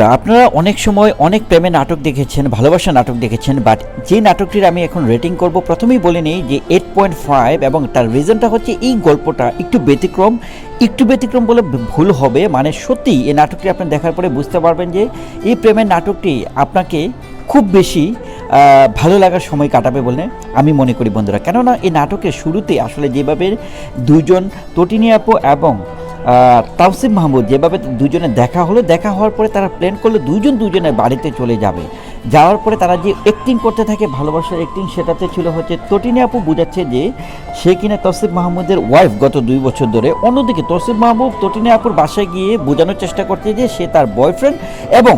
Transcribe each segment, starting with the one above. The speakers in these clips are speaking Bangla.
আপনারা অনেক সময় অনেক প্রেমে নাটক দেখেছেন ভালোবাসা নাটক দেখেছেন বাট যে নাটকটির আমি এখন রেটিং করব, প্রথমেই বলে নিই যে এইট পয়েন্ট ফাইভ এবং তার রিজনটা হচ্ছে এই গল্পটা একটু ব্যতিক্রম। একটু ব্যতিক্রম বলে ভুল হবে মানে সত্যি এই নাটকটি আপনি দেখার পরে বুঝতে পারবেন যে এই প্রেমের নাটকটি আপনাকে খুব বেশি ভালো লাগার সময় কাটাবে বলে আমি মনে করি বন্ধুরা। কেননা এই নাটকের শুরুতে আসলে যেভাবে দুজন তটিনী আপু এবং তাওসিফ মাহমুদ, যেভাবে দুজনে দেখা হলো, দেখা হওয়ার পরে তারা প্ল্যান করল দুজন দুজনের বাড়িতে চলে যাবে। যাওয়ার পরে তারা যে অ্যাক্টিং করতে থাকে, ভালোবাসার অ্যাক্টিং সেটাতে ছিল হচ্ছে তটিনী আপু বোঝাচ্ছে যে সে কিনা তসিফ মাহমুদের ওয়াইফ গত দুই বছর ধরে। অন্যদিকে তসিফ মাহমুদ তটিনী আপুর বাসায় গিয়ে বোঝানোর চেষ্টা করছে যে সে তার বয়ফ্রেন্ড এবং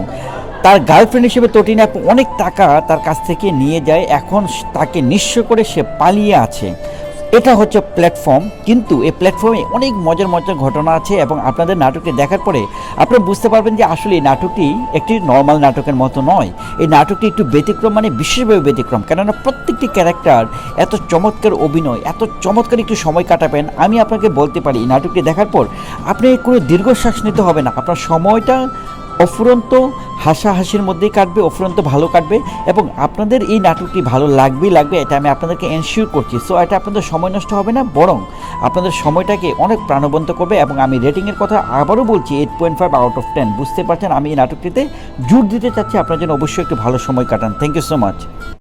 তার গার্লফ্রেন্ড হিসেবে তটিনী আপু অনেক টাকা তার কাছ থেকে নিয়ে যায়। এখন তাকে নিঃস্ব করে সে পালিয়ে আছে। এটা হচ্ছে প্ল্যাটফর্ম কিন্তু এই প্ল্যাটফর্মে অনেক মজার মজার ঘটনা আছে এবং আপনাদের নাটকটি দেখার পরে আপনারা বুঝতে পারবেন যে আসলে এই নাটকটি একটি নর্মাল নাটকের মতো নয়। এই নাটকটি একটু ব্যতিক্রম মানে বিশেষভাবে ব্যতিক্রম। কেননা প্রত্যেকটি ক্যারেক্টার এত চমৎকার অভিনয়, এত চমৎকার একটু সময় কাটাবেন। আমি আপনাকে বলতে পারি, এই নাটকটি দেখার পর আপনি কোনো দীর্ঘশ্বাস নিতে হবে না। আপনার সময়টা অফুরন্ত হাসাহাসির মধ্যেই কাটবে, অফুরন্ত ভালো কাটবে এবং আপনাদের এই নাটকটি ভালো লাগবেই লাগবে, এটা আমি আপনাদেরকে এনশিওর করছি। সো এটা আপনাদের সময় নষ্ট হবে না, বরং আপনাদের সময়টাকে অনেক প্রাণবন্ত করবে এবং আমি রেটিংয়ের কথা আবারও বলছি eight point five out of ten বুঝতে পারছেন, আমি এই নাটকটিতে জোর দিতে চাচ্ছি, আপনার জন্য অবশ্যই একটু ভালো সময় কাটান। Thank you so much